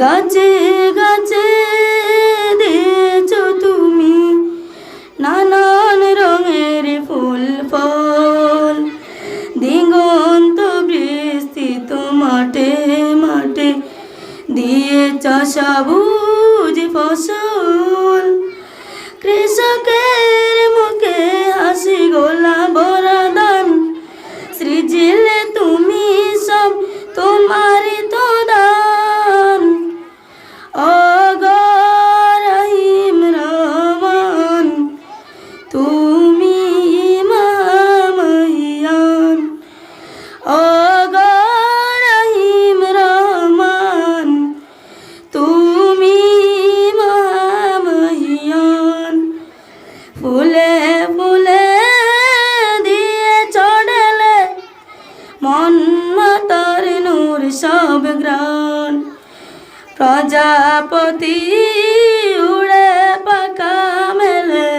গাছে গাছে দেছ তুমি নানান রঙের ফুল, ফল। দিগন্ত বৃষ্টি তো মাঠে মাঠে দিয়ে সবুজ ফসল। কৃষকের মুখে হাসি গোলা বরাদান, সৃজিলে ফুলে ফুলে দিয়ে চড়লে মন মাতার নূর সব গ্রাণ। প্রজাপতি উড়ে পাকা মেলে,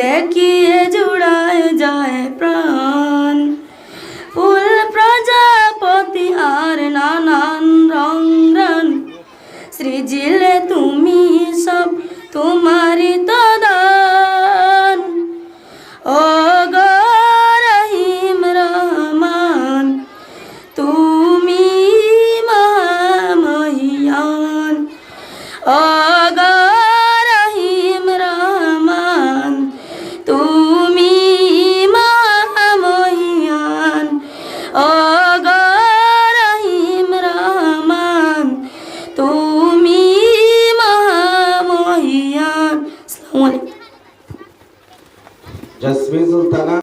দেখিয়ে জুড়ায় যায় প্রাণ। ফুল প্রজাপতি আর নানান রং রং সৃজিলে তুমি সব তোমারই Já se fez.